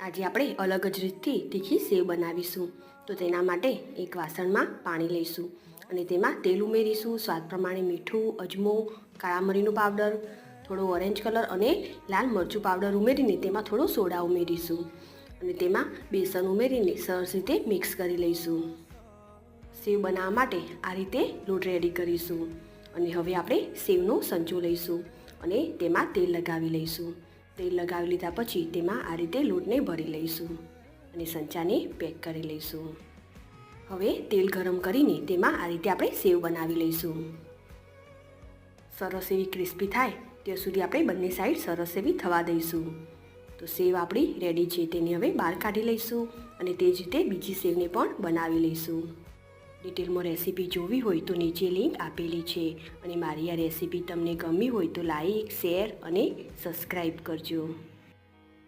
આજે આપણે અલગ જ રીતથી તીખી સેવ બનાવીશું. તો તેના માટે એક વાસણમાં પાણી લઈશું અને તેમાં તેલ ઉમેરીશું. સ્વાદ પ્રમાણે મીઠું, અજમો, કાળા મરીનો પાવડર, થોડો ઓરેન્જ કલર અને લાલ મરચું પાવડર ઉમેરીને તેમાં થોડો સોડા ઉમેરીશું. અને તેમાં બેસન ઉમેરીને સરસ રીતે મિક્સ કરી લઈશું. સેવ બનાવવા માટે આ રીતે લોટ રેડી કરીશું. અને હવે આપણે સેવનો સંચો લઈશું અને તેમાં તેલ લગાવી લઈશું. તેલ લગાવી લીધા પછી તેમાં આ રીતે લોટને ભરી લઈશું અને સંચાને પેક કરી લઈશું. હવે તેલ ગરમ કરીને તેમાં આ રીતે આપણે સેવ બનાવી લઈશું. સરસ એવી ક્રિસ્પી થાય ત્યાં સુધી આપણે બંને સાઈડ સરસ એવી થવા દઈશું. તો સેવ આપણી રેડી છે, તેને હવે બહાર કાઢી લઈશું અને તે જ રીતે બીજી સેવને પણ બનાવી લઈશું. ડિટેલમાં રેસીપી જોવી હોય તો નીચે લિંક આપેલી છે. અને મારી આ રેસીપી તમને ગમી હોય તો લાઈક શેર અને સબસ્ક્રાઈબ કરજો.